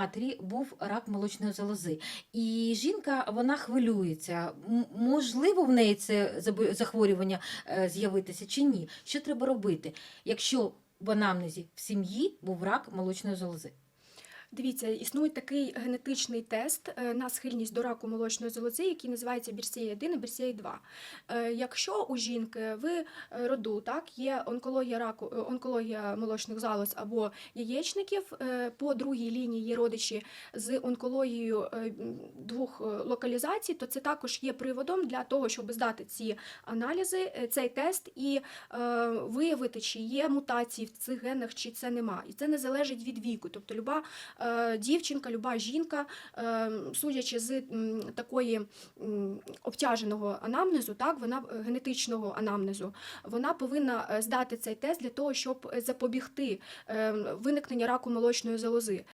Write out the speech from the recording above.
матері був рак молочної залози, і жінка вона хвилюється. Можливо, в неї це захворювання е, з'явитися чи ні? Що треба робити, якщо в анамнезі в сім'ї був рак молочної залози? Дивіться, існує такий генетичний тест е, на схильність до раку молочної залози, який називається BRCA 1 і BRCA 2. Е, Якщо у жінки в е, роду так є онкологія раку, онкологія молочних залоз або яєчників, по другій лінії є родичі з онкологією двох локалізацій, то це також є приводом для того, щоб здати ці аналізи, цей тест і виявити, чи є мутації в цих генах, чи це нема. І це не залежить від віку. Тобто, люба дівчинка, люба жінка, е, судячи з такої обтяженого анамнезу, так вона е, генетичного анамнезу, вона повинна е, здати цей тест для того, щоб запобігти е, виникнення раку молочної залози.